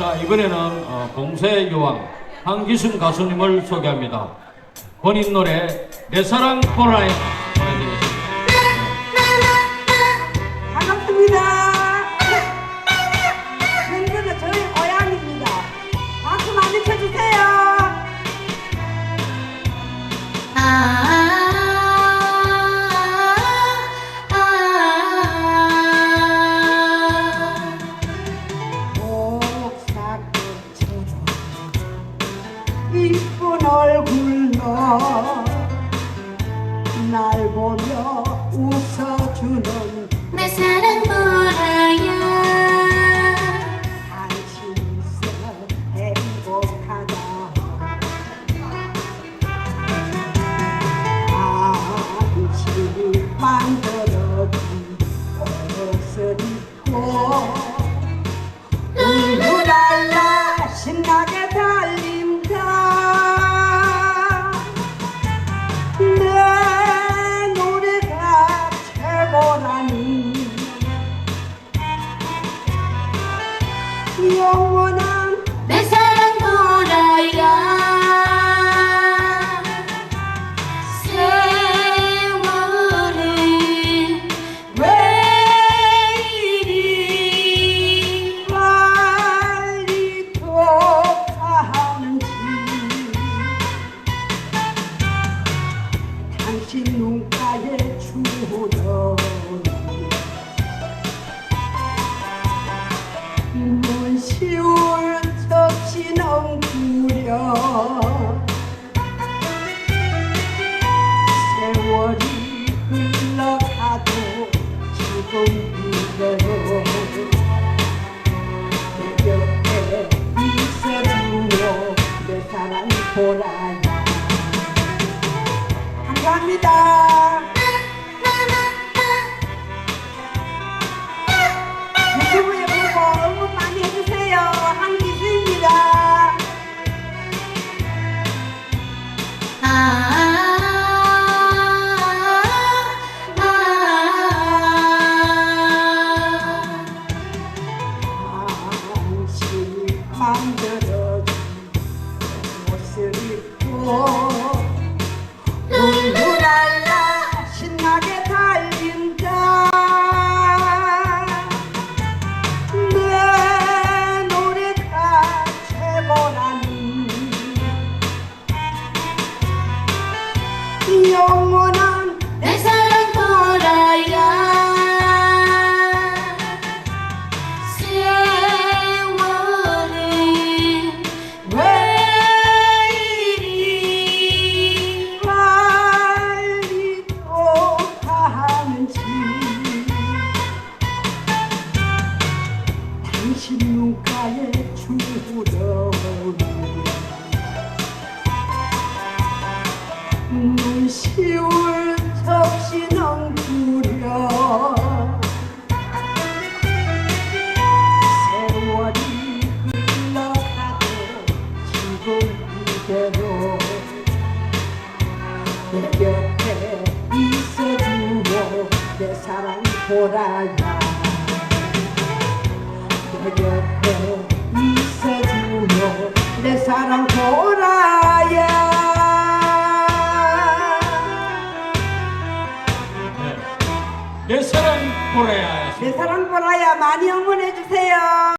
자 이번에는 어, 봉쇄 여왕 한기순 가수님을 소개합니다. 본인 노래 내 사랑 보라에 날 보며 웃어주는 내 사랑 보라야 영원한 내 사랑 보라야 세월은 왜 이리 빨리 돌아가는지. 당신 눈가에 주름이 지 당 보라야 내 곁에 있어주고 내 사랑 보라야 네. 내 사랑 보라야. 내 사랑 보라야 많이 응원해 주세요.